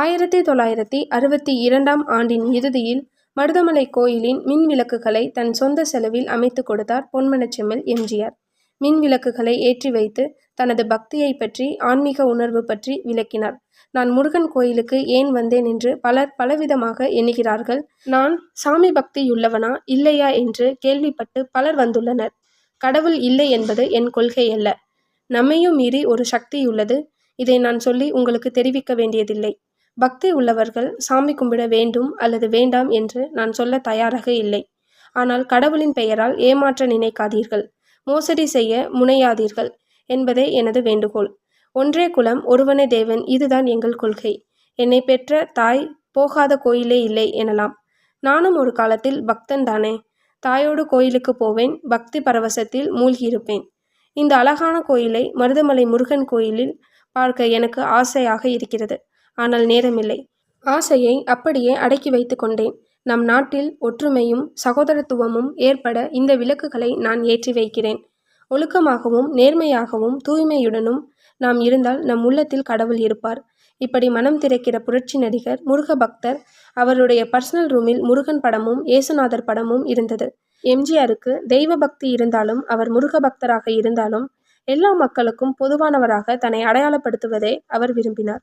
ஆயிரத்தி தொள்ளாயிரத்தி அறுபத்தி இரண்டாம் ஆண்டின் இறுதியில் மருதமலை கோயிலின் மின் விளக்குகளை தன் சொந்த செலவில் அமைத்துக் கொடுத்தார் பொன்மனச்செம்மல் எம்ஜிஆர். மின் விளக்குகளை ஏற்றி வைத்து தனது பக்தியை பற்றி ஆன்மீக உணர்வு பற்றி விளக்கினார். நான் முருகன் கோயிலுக்கு ஏன் வந்தேன் என்று பலர் பலவிதமாக எண்ணுகிறார்கள். நான் சாமி பக்தியுள்ளவனா இல்லையா என்று கேள்விப்பட்டு பலர் வந்துள்ளனர். கடவுள் இல்லை என்பது என் கொள்கையல்ல. நம்மையும் மீறி ஒரு சக்தி உள்ளது இதை நான் சொல்லி உங்களுக்கு தெரிவிக்க வேண்டியதில்லை. பக்தி உள்ளவர்கள் சாமி கும்பிட வேண்டும் அல்லது வேண்டாம் என்று நான் சொல்ல தயாராக இல்லை. ஆனால் கடவுளின் பெயரால் ஏமாற்ற நினைக்காதீர்கள். மோசடி செய்ய முனையாதீர்கள் என்பதே எனது வேண்டுகோள். ஒன்றே குலம் ஒருவனே தேவன் இதுதான் எங்கள் கொள்கை. என்னை பெற்ற தாய் போகாத கோயிலே இல்லை எனலாம். நானும் ஒரு காலத்தில் பக்தன் தானே. தாயோடு கோயிலுக்கு போவேன் பக்தி பரவசத்தில் மூழ்கியிருப்பேன். இந்த அழகான கோயிலை மருதமலை முருகன் கோயிலில் பார்க்க எனக்கு ஆசையாக இருக்கிறது. ஆனால் நேரமில்லை. ஆசையை அப்படியே அடக்கி வைத்து கொண்டேன். நம் நாட்டில் ஒற்றுமையும் சகோதரத்துவமும் ஏற்பட இந்த விளக்குகளை நான் ஏற்றி வைக்கிறேன். ஒழுக்கமாகவும் நேர்மையாகவும் தூய்மையுடனும் நாம் இருந்தால் நம் உள்ளத்தில் கடவுள் இருப்பார். இப்படி மனம் திறக்கிற புரட்சி நடிகர் முருக பக்தர். அவருடைய பர்சனல் ரூமில் முருகன் படமும் ஏசுநாதர் படமும் இருந்தது. எம்ஜிஆருக்கு தெய்வ பக்தி இருந்தாலும் அவர் முருக பக்தராக இருந்தாலும் எல்லா மக்களுக்கும் பொதுவானவராக தன்னை அடையாளப்படுத்துவதை அவர் விரும்பினார்.